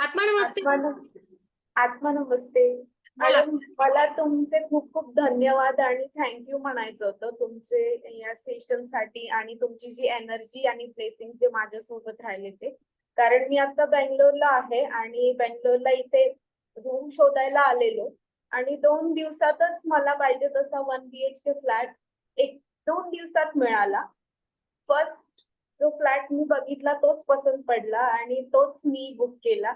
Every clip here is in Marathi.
आत्मा नमस्ते आत्मा मला तुमचे खूप खूप धन्यवाद आणि थँक्यू म्हणायचं होतं. तुमचे या सेशनसाठी आणि तुमची जी एनर्जी आणि ब्लेसिंग जे माझ्यासोबत राहिले ते. कारण मी आता बेंगलोरला आहे आणि बेंगलोरला इथे रूम शोधायला आलेलो. आणि दोन दिवसातच मला पाहिजे तसा one B H K flat एक दोन दिवसात मिळाला. फर्स्ट जो फ्लॅट मी बघितला तोच पसंत पडला आणि तोच मी बुक केला.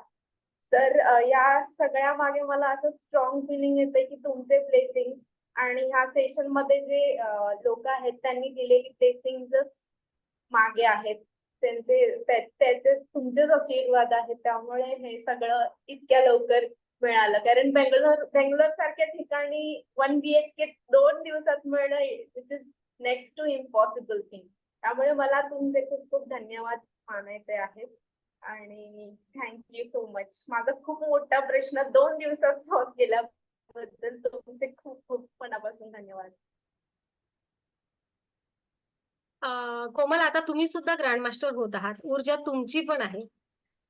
तर या सगळ्या मागे मला असं स्ट्रॉंग फिलिंग येते की तुमचे ब्लेसिंग आणि ह्या सेशनमध्ये जे लोक आहेत त्यांनी दिलेली ब्लेसिंग मागे आहेत. त्यांचे त्याचे तुमचेच आशीर्वाद आहेत. त्यामुळे हे सगळं इतक्या लवकर मिळालं. कारण बेंगलोर बेंगलोर सारख्या ठिकाणी वन बी एच के दोन दिवसात मिळणं which is next to impossible thing त्यामुळे मला तुमचे खूप खूप धन्यवाद मानायचे आहेत. आणि थँक्यू सो मच माझा खूप मोठा प्रश्न दोन दिवसात सॉल्व केल्याबद्दल तुमचे खूप खूप मनापासून धन्यवाद. कोमल आता तुम्ही सुद्धा ग्रँड मास्टर होत आहात. ऊर्जा तुमची पण आहे.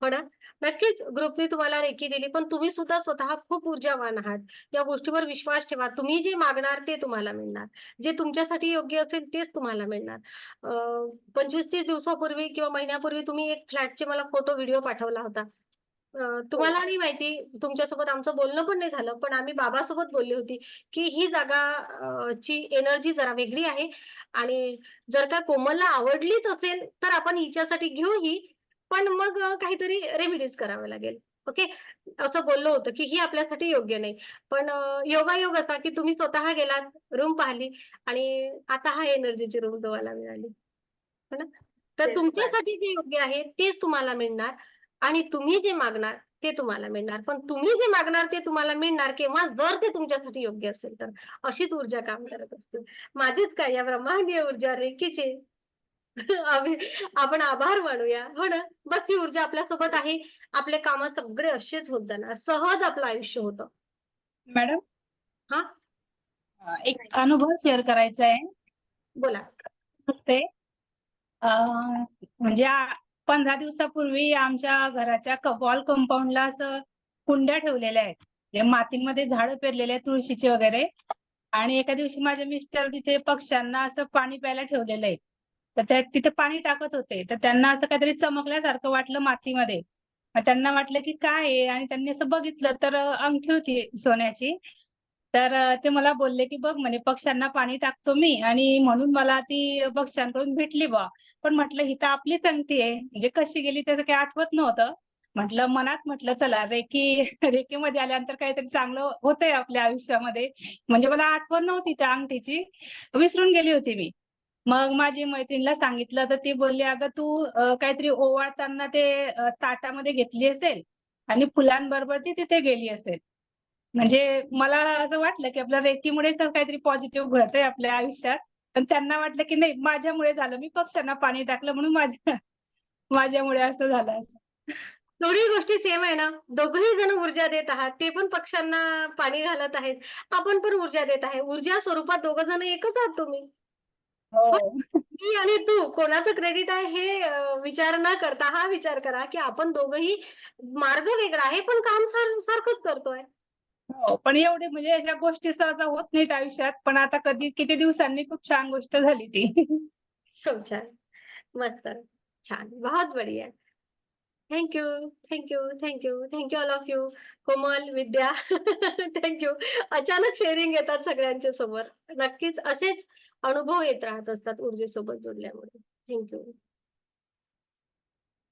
हो ना नक्कीच ग्रुपने तुम्हाला रेकी दिली पण तुम्ही सुद्धा स्वतः खूप ऊर्जावान आहात. या गोष्टीवर विश्वास ठेवा. तुम्ही जे मागणार ते तुम्हाला मिळणार. जे तुमच्यासाठी योग्य असेल तेच तुम्हाला मिळणार. पंचवीस तीस दिवसापूर्वी किंवा महिन्यापूर्वी तुम्ही एक फ्लॅटचे मला फोटो व्हिडिओ पाठवला होता. तुम्हाला नाही माहिती तुमच्यासोबत आमचं बोलणं पण नाही झालं पण आम्ही बाबासोबत बोलली होती की ही जागा ची एनर्जी जरा वेगळी आहे आणि जर का कोमलला आवडलीच असेल तर आपण हिच्यासाठी घेऊ ही पण मग काहीतरी रेमिडीज करावं लागेल. ओके असं बोललो होतं की ही आपल्यासाठी योग्य नाही. पण योगायोग असा की तुम्ही स्वतः गेलात रूम पाहिली आणि आता हा एनर्जीची रूम तुम्हाला मिळाली. हो ना? तर तुमच्यासाठी जे योग्य आहे तेच तुम्हाला मिळणार आणि तुम्ही जे मागणार ते तुम्हाला मिळणार. पण तुम्ही जे मागणार ते तुम्हाला मिळणार केव्हा? जर ते तुमच्यासाठी योग्य असेल तर. अशीच ऊर्जा काम करत असते. माझेच काय या ब्रह्मांडीय ऊर्जा रेखीचे. आपण आभार मानूया. हो ना? बस ही ऊर्जा आपल्यासोबत आहे. आपले काम सगळे असेच होत जाणार. सहज आपलं आयुष्य होतं. मॅडम? हा? एक अनुभव शेअर करायचा आहे. बोला. नमस्ते. म्हणजे पंधरा दिवसापूर्वी आमच्या घराच्या वॉल कंपाऊंडला असं कुंड्या ठेवलेल्या आहेत. मातीमध्ये झाडं पेरलेले आहेत तुळशीचे वगैरे. आणि एका दिवशी माझे मिस्टर तिथे पक्ष्यांना असं पाणी प्यायला ठेवलेलं आहे. तर त्या तिथे पाणी टाकत होते. तर त्यांना असं काहीतरी चमकल्यासारखं वाटलं मातीमध्ये. त्यांना वाटलं की काय आहे? आणि त्यांनी असं बघितलं तर अंगठी होती सोन्याची. तर ते मला बोलले की बघ म्हणे पक्ष्यांना पाणी टाकतो मी आणि म्हणून मला ती पक्ष्यांकडून भेटली बा पण म्हटलं ही तर आपलीच अंगठी आहे. म्हणजे कशी गेली त्याचं काही आठवत नव्हतं. म्हटलं मनात म्हटलं चला रेकी रेकीमध्ये आल्यानंतर काहीतरी चांगलं होतंय आपल्या आयुष्यामध्ये. म्हणजे मला आठवण नव्हती त्या अंगठीची. विसरून गेली होती मी. मग माझी मैत्रिणीला सांगितलं तर ती बोलली अगं तू काहीतरी ओवाळताना ते ताटामध्ये घेतली असेल आणि फुलांबरोबर ती तिथे गेली असेल. म्हणजे मला असं वाटलं की आपल्या रेतीमुळेच काहीतरी पॉझिटिव्ह घडतंय आपल्या आयुष्यात. पण त्यांना वाटलं की नाही माझ्यामुळे झालं. मी पक्ष्यांना पाणी टाकलं म्हणून माझ्या माझ्यामुळे असं झालं असं. दोन्ही गोष्टी सेम आहे ना? दोघही जण ऊर्जा देत आहात. ते पण पक्ष्यांना पाणी घालत आहेत. आपण पण ऊर्जा देत आहे. ऊर्जा स्वरूपात दोघ जण एकच आहात तुम्ही. हो. मी आणि तू कोणाचं क्रेडिट आहे हे अं, विचार न करता हा विचार करा की आपण दोघही मार्ग वेगळा आहे पण काम सार- सारखंच करतोय. हो पण एवढे म्हणजे या गोष्टी सहसा होत नाहीत आयुष्यात पण आता कधी किती दिवसांनी खूप छान गोष्ट झाली ती. खूप छान. मस्त. छान. बहुत बढिया. Thank you thank you thank you thank you all of you Komal Vidya. Thank you अचानक शेअरिंग येतात सगळ्यांच्या समोर. नक्कीच असेच अनुभव येत राहत असतात ऊर्जेसोबत जोडल्यामुळे. थँक्यू